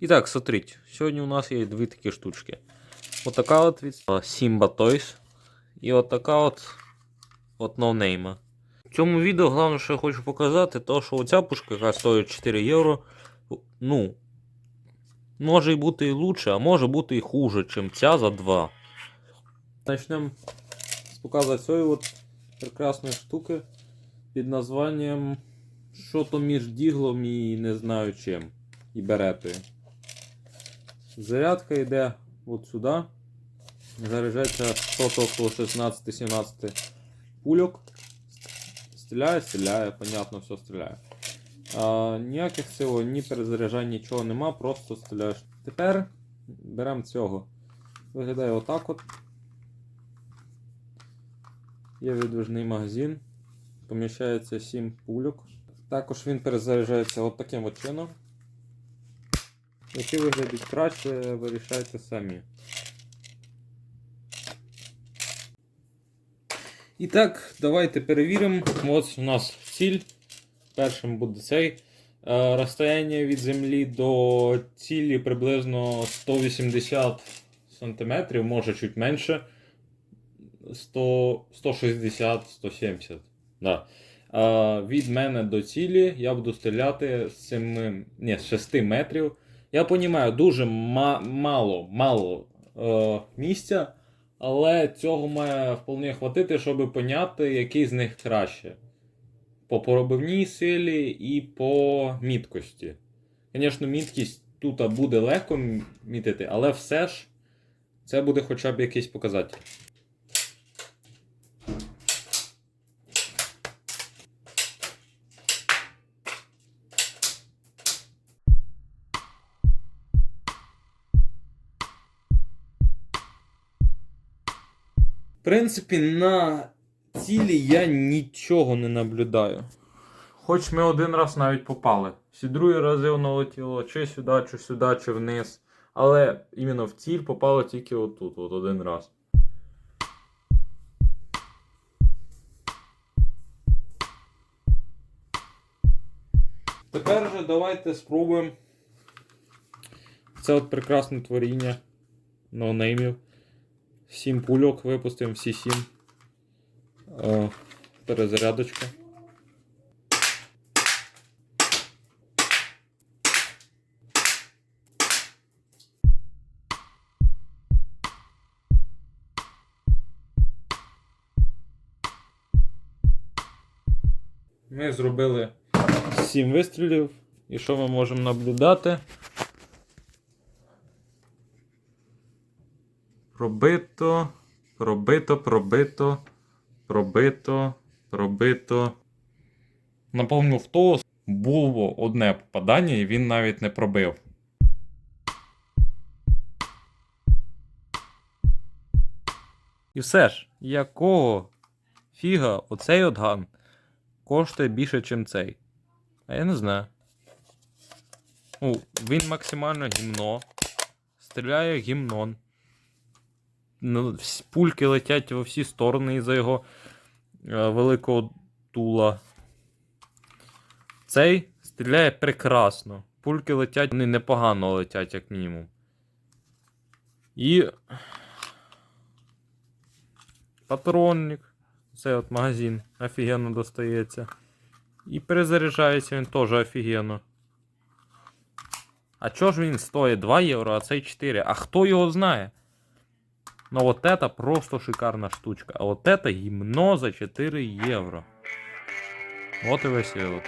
І так, смотрите, сьогодні у нас є дві такі штучки. Отака от від Simba Toys. І отака от от NoName. В цьому відео головне, що я хочу показати, то що оця пушка, яка стоїть 4 євро, ну, може і бути і лучше, а може бути і хуже, ніж ця за 2. Начнемо з показу цієї от прекрасної штуки під названням що то між діглом і не знаю чим. І беретою. Зарядка йде от сюди. Заряджається 100 около 16-17 пульок. Стріляє, стріляє, понятно, все стріляє. А, ніяких цього, ні перезаряджань, нічого нема, просто стріляєш. Тепер беремо цього. Виглядає отак от. Є видвижний магазин. Поміщається 7 пульок. Також він перезаряджається от таким от чином. Які виглядить краще, вирішайте самі. І так, давайте перевіримо. Ось у нас ціль. Першим буде цей. Е, Розстояння від землі до цілі приблизно 180 см, може чуть менше. 160, 170. Да. Е, від мене до цілі я буду стріляти з 7, ні, з 6 метрів. Я розумію, дуже ма- мало, мало е, місця, але цього має вполне хватити, щоб поняти, який з них краще. По поробивній силі і по міткості. Звісно, міткість тут буде легко мітити, але все ж це буде хоча б якийсь показатель. Принципі, на цілі я нічого не наблюдаю. Хоч ми один раз навіть попали. Всі другі рази воно летіло чи сюди, чи сюди, чи вниз. Але іменно в ціль попало тільки отут, от один раз. Тепер же давайте спробуємо це от прекрасне творіння ноунеймів. Сім пульок випустимо всі сім. О, перезарядочка. Ми зробили 7 вистрілів. І що ми можемо наблюдати? Пробито, пробито, пробито, пробито, пробито. Напевно, в того було одне попадання, і він навіть не пробив. І все ж, якого фіга оцей от ган коштує більше, ніж цей? А я не знаю. Ну, він максимально гімно. Стріляє гімнон. Ну, пульки летять во всі сторони із-за його е, великого тула. Цей стріляє прекрасно. Пульки летять, вони непогано летять, як мінімум. І. Патронник. Цей от магазин офігенно достається. І перезаряджається він теж офігенно. А чого ж він стоїть 2 євро, а цей 4? А хто його знає? Ну вот это просто шикарна штучка. А вот это гімно за 4 євро. Вот і весь вивод.